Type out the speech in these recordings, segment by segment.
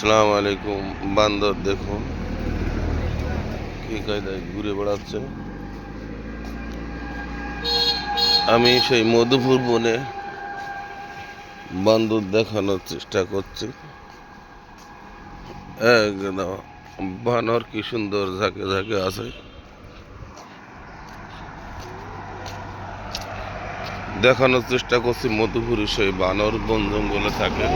আসসালামু আলাইকুম, বান্দর দেখুন। কি কায়দায় ঘুরে বেড়াচ্ছে? আমি সেই মধুপুর বনে বান্দর দেখানোর চেষ্টা করছি। একদম, বানর কি সুন্দর ঝাঁকে ঝাঁকে আছে। দেখানোর চেষ্টা করছি মধুপুরে সেই বানর বন জঙ্গলে থাকে।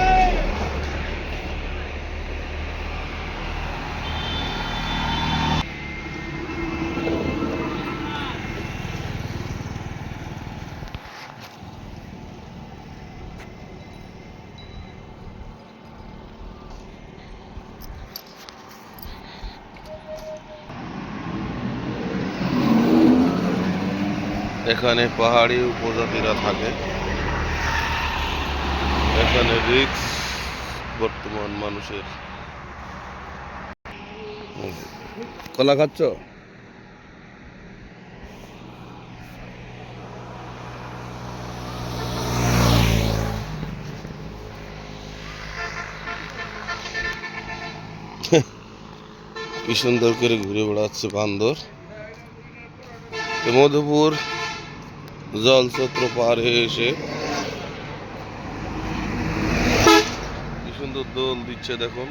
এখানে পাহাড়ি উপজাতিরা থাকে। এখানে রিক্স বর্তমান মানুষের। কলা খাচ্ছ? কি সুন্দর করে ঘুরে বেড়াচ্ছে বান্দর। মধুপুর জলছত্র পার হয়ে এসে কি সুন্দর দোল দিচ্ছে দেখুন।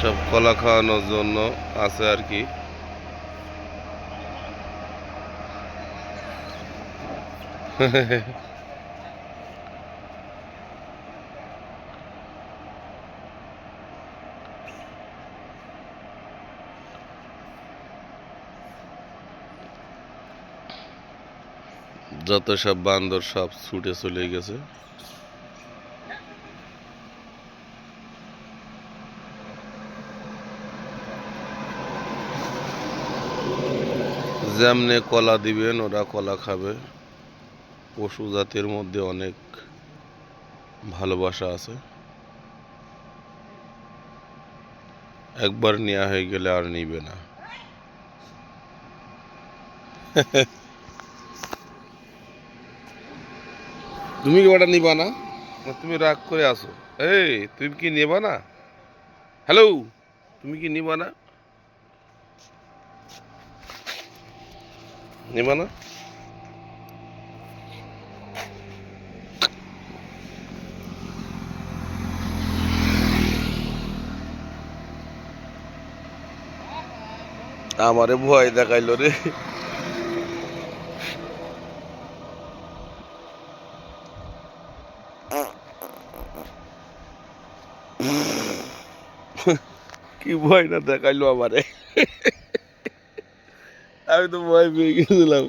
সব কলা খাওয়ানোর জন্য আছে আর কি। যত সব বান্দর সব ছুটে চলে গেছে। যেমনে কলা দিবেন ওরা কলা খাবে। পশু জাতির মধ্যে অনেক ভালোবাসা আছে। একবার নেওয়া হয়ে গেলে আর নিবে না। তুমি কি ওটা নিবা না? তুমি রাগ করে আসো। এই, তুমি কি নেবা না? হ্যালো তুমি কি নিবা না? নেবা না? আমারে ভয় দেখাইলো রে। কি ভয় না দেখাইলো আমারে। আমি তো ভয় পেয়ে গেছিলাম।